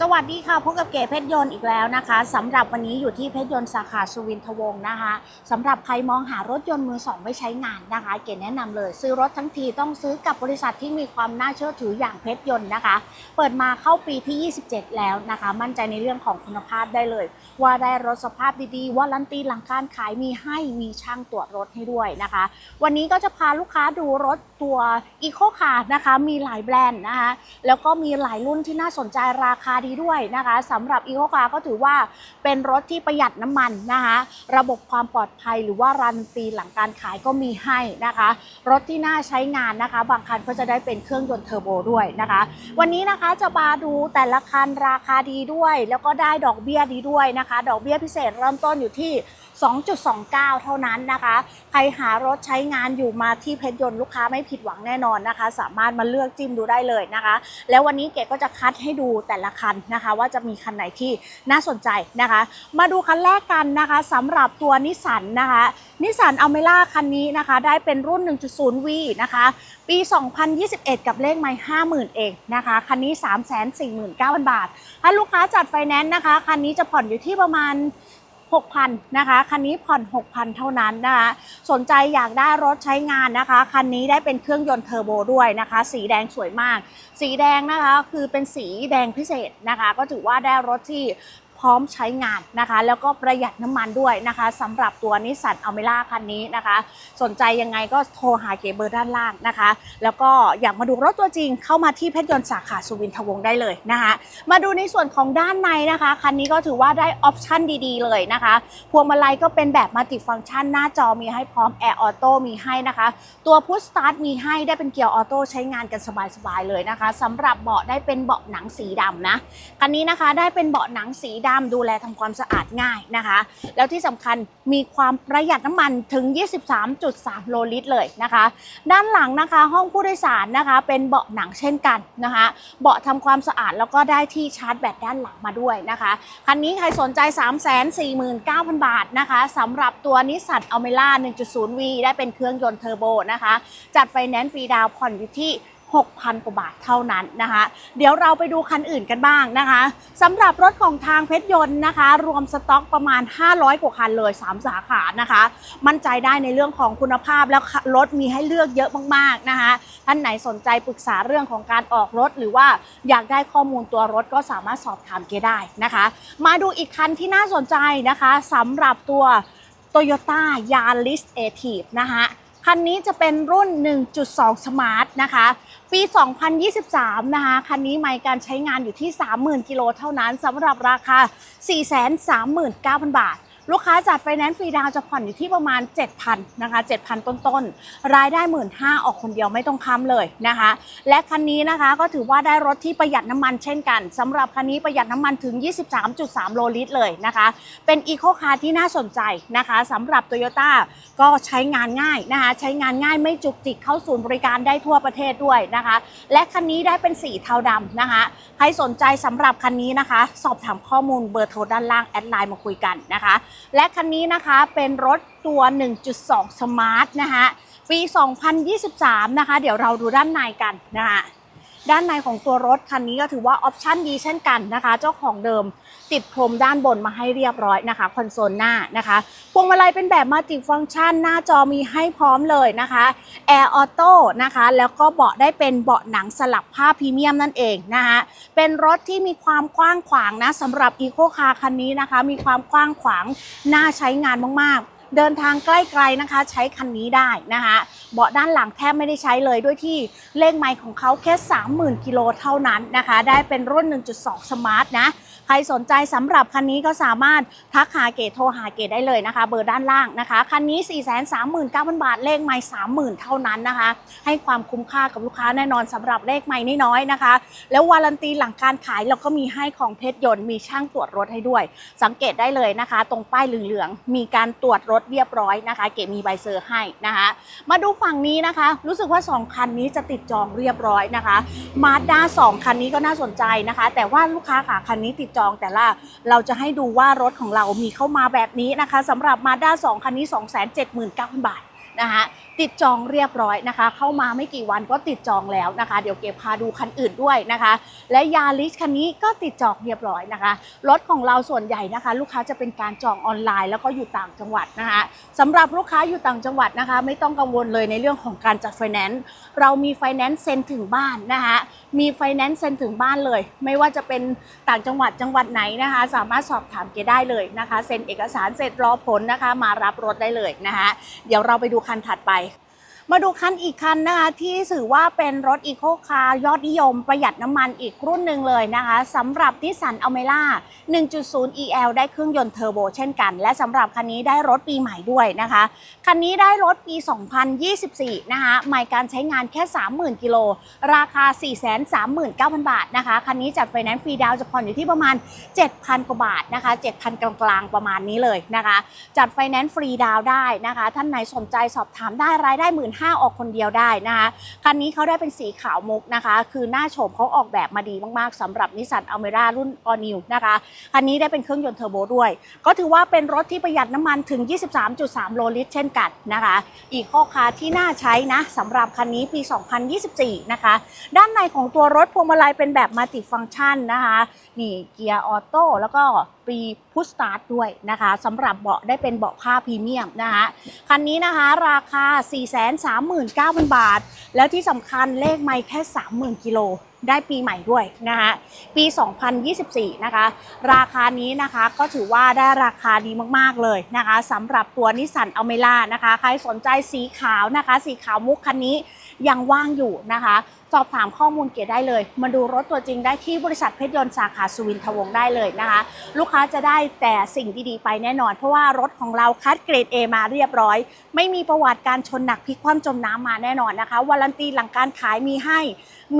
สวัสดีค่ะพบกับเก๋เพชรยนต์อีกแล้วนะคะสำหรับวันนี้อยู่ที่เพชรยนต์สาขาสุวินทวงศ์นะคะสำหรับใครมองหารถยนต์มือสองไว้ใช้งานนะคะ เก๋แนะนำเลย ซื้อรถทั้งทีต้องซื้อกับบริษัทที่มีความน่าเชื่อถืออย่างเพชรยนต์นะคะ เปิดมาเข้าปีที่ 27 แล้วนะคะ มั่นใจในเรื่องของคุณภาพได้เลย ว่าได้รถสภาพดีๆ ว่ารันตีหลังการขายมีให้มีช่างตรวจรถให้ด้วยนะคะ วันนี้ก็จะพาลูกค้าดูรถตัวอีโคคาร์นะคะมีหลายแบรนด์นะคะแล้วก็มีหลายรุ่นที่น่าสนใจราคาดีด้วยนะคะสำหรับอีโคคาร์ก็ถือว่าเป็นรถที่ประหยัดน้ำมันนะคะระบบความปลอดภัยหรือว่ารันตีหลังการขายก็มีให้นะคะ รถที่น่าใช้งานนะคะ บางคันก็จะได้เป็นเครื่องยนต์เทอร์โบด้วยนะคะ วันนี้นะคะจะมาดูแต่ละคันราคาดีด้วย แล้วก็ได้ดอกเบี้ยดีด้วยนะคะ ดอกเบี้ยพิเศษเริ่มต้นอยู่ที่ 2.29 เท่านั้นนะคะ ใครหารถใช้งานอยู่มาที่เพชรยนต์ลูกค้าไม่ผิดหวังแน่นอนนะคะ สามารถมาเลือกจิ้มดูได้เลยนะคะ แล้ววันนี้เก๋ก็จะคัดให้ดูแต่ละคันนะคะ ว่าจะมีคันไหนที่น่าสนใจนะคะ มาดูคันแรกกันนะคะสำหรับตัวนิสสันนะคะนิสสันอเมร่าคันนี้นะคะได้เป็นรุ่น 1.0V นะคะปี 2021 กับเลขไม้50,000 เองนะคะคันนี้ 349,000 บาทถ้าลูกค้าจัดไฟแนนซ์นะคะคันนี้จะผ่อนอยู่ที่ประมาณ 6,000นะคะ คันนี้ผ่อน 6,000 เท่านั้นนะคะ สนใจอยากได้รถใช้งานนะคะ คันนี้ได้เป็นเครื่องยนต์เทอร์โบด้วยนะคะ สีแดงสวยมาก สีแดงนะคะคือเป็นสีแดงพิเศษนะคะ ก็ถือว่าได้รถที่ ร้อมใช้งานนะคะ แล้วก็ประหยัดน้ำมันด้วยนะคะสำหรับตัวนิสสันอเมร่าคันนี้นะคะ สนใจยังไงก็โทรหาเกเบอร์ด้านล่างนะคะ แล้วก็อยากมาดูรถตัวจริงเข้ามาที่เพชรยนต์สาขาสุวินทวงศ์ได้เลยนะคะ มาดูในส่วนของด้านในนะคะ คันนี้ก็ถือว่าได้ออปชั่นดีๆ เลยนะคะพวงมาลัยก็เป็นแบบมัลติฟังก์ชันหน้าจอมีให้พร้อมแอร์ออโต้มีให้นะคะ ตัวพุชสตาร์ทมีให้ได้เป็นเกียร์ออโต้ใช้งานกันสบายๆเลยนะคะสำหรับเบาะได้เป็นเบาะหนังสีดำนะคันนี้นะคะได้เป็นเบาะหนังสีดำดูแลทำความสะอาดง่ายนะคะ แล้วที่สำคัญมีความประหยัดน้ำมันถึง 23.3 โลลิตรเลยนะคะ ด้านหลังนะคะห้องผู้โดยสารนะคะ เป็นเบาะหนังเช่นกันนะคะ เบาะทำความสะอาดแล้วก็ได้ที่ชาร์จแบตด้านหลังมาด้วยนะคะคันนี้ใครสนใจ 349,000 บาทนะคะสำหรับตัวนิสสันอเมล่า 1.0V ได้เป็นเครื่องยนต์เทอร์โบนะคะ จัดไฟแนนซ์ฟรีดาวผ่อนอยู่ที่ 6,000 กว่าบาทเท่านั้นนะคะ เดี๋ยวเราไปดูคันอื่นกันบ้างนะคะสำหรับรถของทางเพชรยนต์นะคะ รวมสต็อกประมาณ 500 กว่าคันเลย 3 สาขานะคะ มั่นใจได้ในเรื่องของคุณภาพแล้วรถมีให้เลือกเยอะมากๆนะคะท่านไหนสนใจปรึกษาเรื่องของการออกรถ หรือว่าอยากได้ข้อมูลตัวรถก็สามารถสอบถามเกได้นะคะ มาดูอีกคันที่น่าสนใจนะคะสำหรับตัว Toyota Yaris a t i v e นะคะ คันนี้จะเป็นรุ่น 1.2 Smart นะคะ ปี 2023 นะคะ คันนี้ไมล์การใช้งานอยู่ที่ 30,000 กิโลเท่านั้นสำหรับราคา 439,000 บาท ลูกค้าจัดไฟแนนซ์ฟรีดาวจะผ่อนอยู่ที่ประมาณ 7,000นะคะ7,000 ต้นๆ รายได้ 15,000ออกคนเดียวไม่ต้องค้ำเลยนะคะ และคันนี้นะคะก็ถือว่าได้รถที่ประหยัดน้ำมันเช่นกันสำหรับคันนี้ประหยัดน้ำมันถึง 23.3 โลลิตรเลยนะคะ เป็นอีโคคาร์ที่น่าสนใจนะคะสำหรับ Toyota ก็ใช้งานง่ายนะคะ ใช้งานง่ายไม่จุกจิกเข้าศูนย์บริการได้ทั่วประเทศด้วยนะคะ และคันนี้ได้เป็นสีเทาดำนะคะ ใครสนใจสำหรับคันนี้นะคะ สอบถามข้อมูลเบอร์โทรด้านล่างแอดไลน์มาคุยกันนะคะและคันนี้นะคะเป็นรถตัว 1.2 Smart นะคะปี 2023 นะคะ เดี๋ยวเราดูด้านในกันนะคะ ด้านในของตัวรถคันนี้ก็ถือว่าออปชั่นดีเช่นกันนะคะ เจ้าของเดิมติดพรมด้านบนมาให้เรียบร้อยนะคะคอนโซลหน้านะคะพวงมาลัยเป็นแบบมัลติฟังก์ชัน หน้าจอมีให้พร้อมเลยนะคะแอร์ออโต้นะคะแล้วก็เบาะได้เป็นเบาะหนังสลับผ้าพรีเมียมนั่นเองนะคะเป็นรถที่มีความกว้างขวางนะสำหรับอีโคคาร์คันนี้นะคะ มีความกว้างขวางน่าใช้งานมากๆ เดินทางใกล้ๆนะคะ ใช้คันนี้ได้นะคะเบาะด้านหลังแทบไม่ได้ใช้เลยด้วยที่เลขไมล์ของเขาแค่ 30,000 กิโลเท่านั้นนะคะ ได้เป็นรุ่น 1.2สมาร์ทนะใครสนใจสำหรับคันนี้ก็สามารถทักหาเกตโทรหาเกตได้เลยนะคะ เบอร์ด้านล่างนะคะ คันนี้ 439,000 บาท เลขไมล์30,000 เท่านั้นนะคะ ให้ความคุ้มค่ากับลูกค้าแน่นอนสำหรับเลขไมล์น้อยๆนะคะ แล้ววารันตีหลังการขายเราก็มีให้ของเพชรยนต์มีช่างตรวจรถให้ด้วย สังเกตได้เลยนะคะ ตรงป้ายเหลืองๆมีการตรวจรถเรียบร้อยนะคะ เก๋มีใบเซอร์ให้นะคะ มาดูฝั่งนี้นะคะ รู้สึกว่า 2 คันนี้จะติดจองเรียบร้อยนะคะมาด้า2คันนี้ก็น่าสนใจนะคะ แต่ว่าลูกค้าค่ะคันนี้ติดจองแต่ละเราจะให้ดูว่ารถของเรามีเข้ามาแบบนี้นะคะสำหรับมาด้า2คันนี้ 279,000 บาท นะคะติดจองเรียบร้อยนะคะ เข้ามาไม่กี่วันก็ติดจองแล้วนะคะ เดี๋ยวเก็บพาดูคันอื่นด้วยนะคะ และยาริสคันนี้ก็ติดจองเรียบร้อยนะคะรถของเราส่วนใหญ่นะคะ ลูกค้าจะเป็นการจองออนไลน์แล้วก็อยู่ต่างจังหวัดนะคะสำหรับลูกค้าอยู่ต่างจังหวัดนะคะ ไม่ต้องกังวลเลยในเรื่องของการจัดไฟแนนซ์เรามีไฟแนนซ์เซ็นถึงบ้านนะคะมีไฟแนนซ์เซ็นถึงบ้านเลย ไม่ว่าจะเป็นต่างจังหวัดจังหวัดไหนนะคะ สามารถสอบถามเกได้เลยนะคะเซ็นเอกสารเสร็จรอผลนะคะ มารับรถได้เลยนะคะ เดี๋ยวเราไปดูคันถัดไป มาดูคันอีกคันนะคะที่ถือว่าเป็นรถอีโคคาร์ยอดนิยมประหยัดน้ำมันอีกรุ่นหนึ่งเลยนะคะสำหรับนิสสันอเมร่า1.0 EL ได้เครื่องยนต์เทอร์โบเช่นกัน และสำหรับคันนี้ได้รถปีใหม่ด้วยนะคะ คันนี้ได้รถปี 2024 นะคะหมายการใช้งานแค่ 30,000 กิโล ราคา 439,000 บาทนะคะ คันนี้จัดไฟแนนซ์ฟรีดาวน์จะผ่อนอยู่ที่ประมาณ 7,000 กว่าบาทนะคะ 7,000 กลางๆ ประมาณนี้เลยนะคะ จัดไฟแนนซ์ฟรีดาวน์ได้นะคะ ท่านไหนสนใจสอบถามได้รายได้1 5ื่นออกคนเดียวได้นะคะคันนี้เขาได้เป็นสีขาวมุกนะคะ คือหน้าโฉมเขาออกแบบมาดีมากๆสำหรับนิสสันอเมร่ารุ่นออนิวนะคะคันนี้ได้เป็นเครื่องยนต์เทอร์โบด้วย ก็ถือว่าเป็นรถที่ประหยัดน้ำมันถึง 23.3 โลลิตร เช่นกันนะคะ อีกข้อค้าที่น่าใช้นะสำหรับคันนี้ปี 2024 นะคะ ด้านในของตัวรถพวงมาลัยเป็นแบบมัลติฟังก์ชันนะคะนี่เกียร์ออโต้แล้วก็ ปีพุชสตาร์ทด้วยนะคะสำหรับเบาะได้เป็นเบาะผ้าพรีเมียมนะคะคันนี้นะคะราคา 439,000 บาท แล้วที่สำคัญเลขไม่แค่ 30,000 กิโลได้ปีใหม่ด้วยนะคะปี 2024 นะคะ ราคานี้นะคะก็ถือว่าได้ราคาดีมากๆเลยนะคะสำหรับตัวนิสสันอเมร่านะคะ ใครสนใจสีขาวนะคะ สีขาวมุกคันนี้ยังว่างอยู่นะคะ สอบถามข้อมูลเกียรได้เลย มาดูรถตัวจริงได้ที่บริษัทเพชรยนต์สาขาสุวินทวงศ์ได้เลยนะคะ ลูกค้าจะได้แต่สิ่งดีๆไปแน่นอน เพราะว่ารถของเราคัดเกรด A มาเรียบร้อย ไม่มีประวัติการชนหนักพลิกคว่ำจมน้ำมาแน่นอนนะคะวารันตีหลังการขายมีให้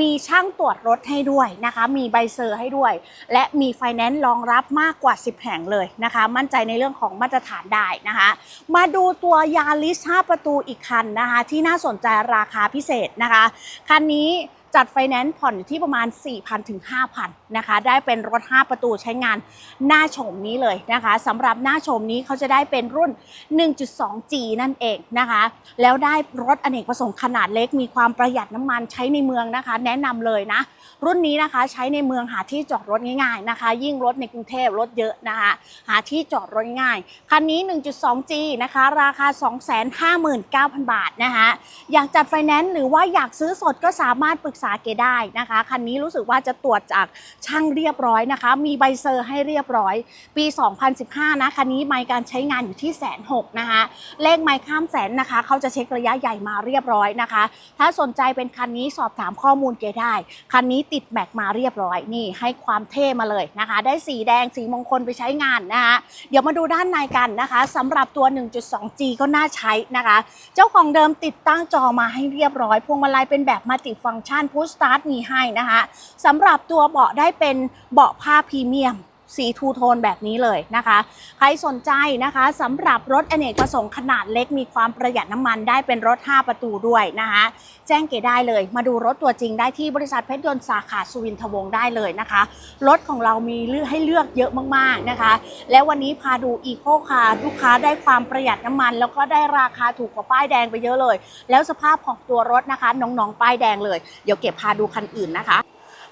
มีช่างตรวจรถให้ด้วยนะคะ มีใบเซอร์ให้ด้วย และมีไฟแนนซ์รองรับมากกว่า 10 แห่งเลยนะคะ มั่นใจในเรื่องของมาตรฐานได้นะคะ มาดูตัวยาริส5ประตูอีกคันนะคะ ที่น่าสนใจราคาพิเศษนะคะ คันนี้ จัดไฟแนนซ์ผ่อนอยู่ที่ประมาณ 4,000ถึง5,000นะคะ ได้เป็นรถ 5 ประตูใช้งานหน้าโฉมนี้เลยนะคะสำหรับหน้าโฉมนี้เขาจะได้เป็นรุ่น 1.2G นั่นเองนะคะ แล้วได้รถอเนกประสงค์ขนาดเล็ก มีความประหยัดน้ำมันใช้ในเมืองนะคะ แนะนำเลยนะ รุ่นนี้นะคะใช้ในเมืองหาที่จอดรถง่ายๆนะคะ ยิ่งรถในกรุงเทพรถเยอะนะคะ หาที่จอดรถง่าย คันนี้ 1.2G นะคะ ราคา 259,000 บาทนะคะ อยากจัดไฟแนนซ์หรือว่าอยากซื้อสดก็สามารถปรึกษาเกได้นะคะ คันนี้รู้สึกว่าจะตรวจจากช่างเรียบร้อยนะคะ มีใบเซอร์ให้เรียบร้อย ปี 2015 นะ คันนี้ไมล์การใช้งานอยู่ที่แสนหกนะคะ เลขไมล์ข้ามแสนนะคะ เขาจะเช็คระยะใหญ่มาเรียบร้อยนะคะ ถ้าสนใจเป็นคันนี้สอบถามข้อมูลเกได้ คันนี้ติดแม็กมาเรียบร้อยนี่ให้ความเท่มาเลยนะคะ ได้สีแดงสีมงคลไปใช้งานนะคะเดี๋ยวมาดูด้านในกันนะคะสำหรับตัว 1.2G ก็น่าใช้นะคะ เจ้าของเดิมติดตั้งจอมาให้เรียบร้อย พวงมาลัยเป็นแบบมัลติฟังก์ชันพุชสตาร์ทมีให้นะคะสำหรับตัวเบาะได้เป็นเบาะผ้าพรีเมียม สีทูโทนแบบนี้เลยนะคะ ใครสนใจนะคะสำหรับรถอเนกประสงค์ขนาดเล็กมีความประหยัดน้ำมันได้เป็นรถ 5 ประตูด้วยนะคะ แจ้งเกได้เลย มาดูรถตัวจริงได้ที่บริษัทเพชรยนต์สาขาสุวินทวงศ์ได้เลยนะคะ รถของเรามีเลือกให้เลือกเยอะมากๆนะคะ และวันนี้พาดูอีโคคาร์ลูกค้าได้ความประหยัดน้ำมัน แล้วก็ได้ราคาถูกกว่าป้ายแดงไปเยอะเลย แล้วสภาพของตัวรถนะคะน้องๆป้ายแดงเลยเดี๋ยวเก็บพาดูคันอื่นนะคะ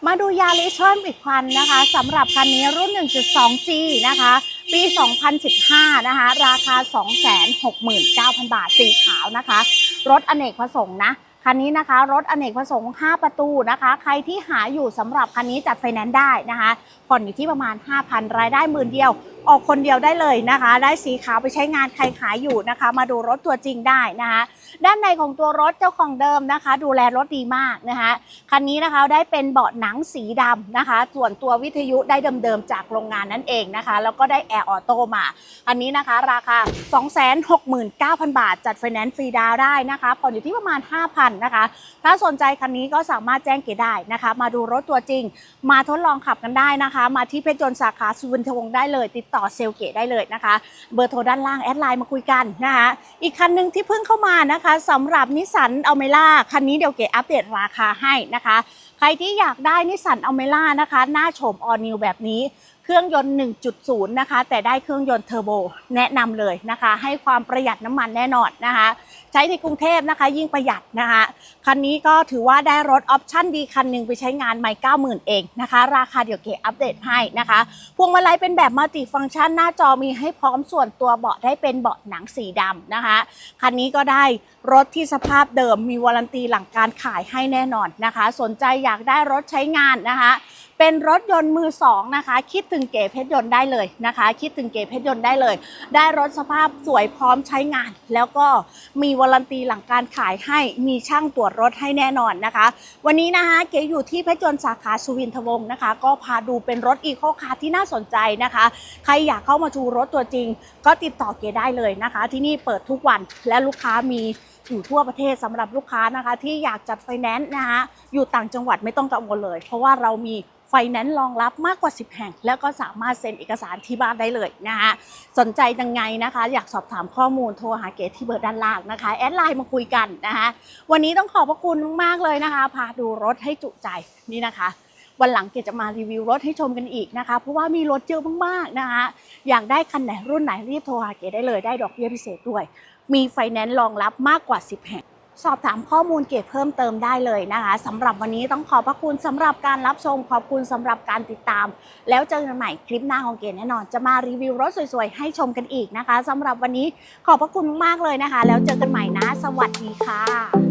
มาดูยาริชอนอีกคันนะคะสำหรับคันนี้รุ่น 1.2G นะคะ ปี 2015 นะคะ ราคา 269,000 บาท สีขาวนะคะ รถอเนกประสงค์นะ คันนี้นะคะ รถอเนกประสงค์ 5 ประตูนะคะ ใครที่หาอยู่สำหรับคันนี้จัดไฟแนนซ์ได้นะคะ ผ่อนอยู่ที่ประมาณ 5,000 รายได้หมื่นเดียว ออกคนเดียวได้เลยนะคะ ได้สีขาวไปใช้งานใครขายอยู่นะคะ มาดูรถตัวจริงได้นะคะ ด้านในของตัวรถเจ้าของเดิมนะคะ ดูแลรถดีมากนะคะคันนี้นะคะได้เป็นเบาะหนังสีดำนะคะ ส่วนตัววิทยุได้เดิมๆจากโรงงานนั่นเองนะคะ แล้วก็ได้แอร์ออโต้มา อันนี้นะคะราคา 269,000 บาท จัดไฟแนนซ์ฟรีดาวได้นะคะผ่อนอยู่ที่ประมาณ 5,000นะคะ ถ้าสนใจคันนี้ก็สามารถแจ้งเกดได้นะคะ มาดูรถตัวจริง มาทดลองขับกันได้นะคะ มาที่เพชรยนสาขาสุวรรณวงศ์ได้เลยติดต่อเซลเกตได้เลยนะคะ เบอร์โทรด้านล่างแอดไลน์มาคุยกันนะคะอีกคันหนึ่งที่เพิ่งเข้ามานะคะสำหรับนิสสันอัลเมล่าคันนี้เดี๋ยวเกตอัปเดตราคาให้นะคะ ใครที่อยากได้นิสสันอเมล่านะคะ หน้าโฉมออนิวแบบนี้เครื่องยนต์ 1.0 นะคะ แต่ได้เครื่องยนต์เทอร์โบแนะนำเลยนะคะ ให้ความประหยัดน้ำมันแน่นอนนะคะ ใช้ในกรุงเทพนะคะยิ่งประหยัดนะคะ คันนี้ก็ถือว่าได้รถออปชั่นดีคันหนึ่งไปใช้งานไม่ 90,000 เองนะคะ ราคาเดี๋ยวเกอัปเดตให้นะคะ พวงมาลัยเป็นแบบมัลติฟังก์ชันหน้าจอมีให้พร้อมส่วนตัวเบาะได้เป็นเบาะหนังสีดำนะคะ คันนี้ก็ได้รถที่สภาพเดิมมีวารันตีหลังการขายให้แน่นอนนะคะ สนใจอยากได้รถใช้งานนะคะ เป็นรถยนต์มือสองนะคะ คิดถึงเก๋เพชรยนต์ได้เลยนะคะ คิดถึงเก๋เพชรยนต์ได้เลย ได้รถสภาพสวยพร้อมใช้งาน แล้วก็มีวารันตีหลังการขายให้มีช่างตรวจรถให้แน่นอนนะคะ วันนี้นะคะเก๋อยู่ที่เพชรยนต์สาขาสุวินทวงศ์นะคะ ก็พาดูเป็นรถอีโคคาร์ที่น่าสนใจนะคะ ใครอยากเข้ามาดูรถตัวจริง ก็ติดต่อเก๋ได้เลยนะคะ ที่นี่เปิดทุกวันและลูกค้ามีอยู่ทั่วประเทศสำหรับลูกค้านะคะ ที่อยากจัดไฟแนนซ์นะคะอยู่ต่างจังหวัดไม่ต้องกังวลเลย เพราะว่าเรามีไฟแนนซ์รองรับมากกว่า 10 แห่ง แล้วก็สามารถเซ็นเอกสารที่บ้านได้เลยนะคะสนใจยังไงนะคะ อยากสอบถามข้อมูลโทรหาเก๋ที่เบอร์ด้านล่างนะคะ แอดไลน์มาคุยกันนะคะวันนี้ต้องขอบพระคุณมากๆเลยนะคะ พาดูรถให้จุใจนี่นะคะวันหลังเกดจะมารีวิวรถให้ชมกันอีกนะคะ เพราะว่ามีรถเยอะมากๆนะคะ อยากได้คันไหนรุ่นไหนรีบโทรหาเกดได้เลยได้ดอกเบี้ยพิเศษด้วย มีไฟแนนซ์รองรับมากกว่า 10 แห่ง สอบถามข้อมูลเกดเพิ่มเติมได้เลยนะคะสำหรับวันนี้ต้องขอบพระคุณสำหรับการรับชม ขอบคุณสำหรับการติดตาม แล้วเจอกันใหม่คลิปหน้าของเกดแน่นอน จะมารีวิวรถสวยๆ ให้ชมกันอีกนะคะสำหรับวันนี้ขอบพระคุณมากๆเลยนะคะ แล้วเจอกันใหม่นะ สวัสดีค่ะ